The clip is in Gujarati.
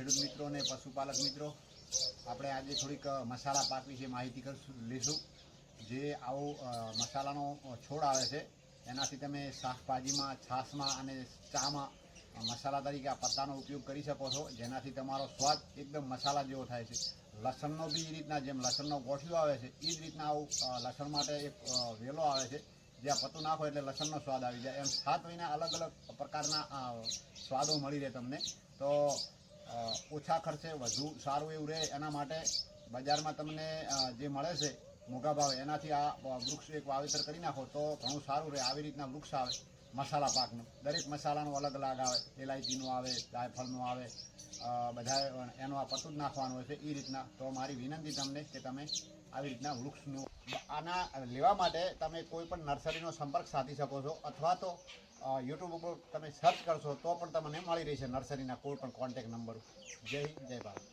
ખેડૂત મિત્રો અને પશુપાલક મિત્રો, આપણે આજે થોડીક મસાલા પાક વિશે માહિતી કરશું લઈશું જે આવો મસાલાનો છોડ આવે છે, એનાથી તમે શાકભાજીમાં, છાશમાં અને ચામાં મસાલા તરીકે આ પત્તાનો ઉપયોગ કરી શકો છો, જેનાથી તમારો સ્વાદ એકદમ મસાલા જેવો થાય છે. લસણનો બી એ રીતના, જેમ લસણનો ગોઠિયો આવે છે એ જ રીતના આવું લસણ માટે એક વેલો આવે છે જે આ પત્તું નાખો એટલે લસણનો સ્વાદ આવી જાય. એમ સાત મહિના અલગ અલગ પ્રકારના સ્વાદો મળી રહે તમને. તો ઓછા ખર્ચે વધુ સારું એવું રહે એના માટે બજારમાં તમને જે મળે છે મોંઘા ભાવે, એનાથી આ વૃક્ષ એક વાવેતર કરી નાખો તો ઘણું સારું રહે, આવી રીતના વૃક્ષ આવે. મસાલા પાકનું. દરેક મસાલાનું અલગ અલગ આવે. એલાયચીનું આવે, જાયફળનું આવે બધા એનું આ પતું જ નાખવાનું હોય છે એ રીતના. તો મારી વિનંતી તમને કે તમે આવી રીતના વૃક્ષનું આના લેવા માટે તમે કોઈ પણ નર્સરીનો સંપર્ક સાધી શકો છો અથવા તો યુટ્યુબ ઉપર તમે સર્ચ કરશો તો પણ તમને મળી રહેશે નર્સરીના કોઈ પણ કોન્ટેક નંબર જય હિન્દ, જય ભારત.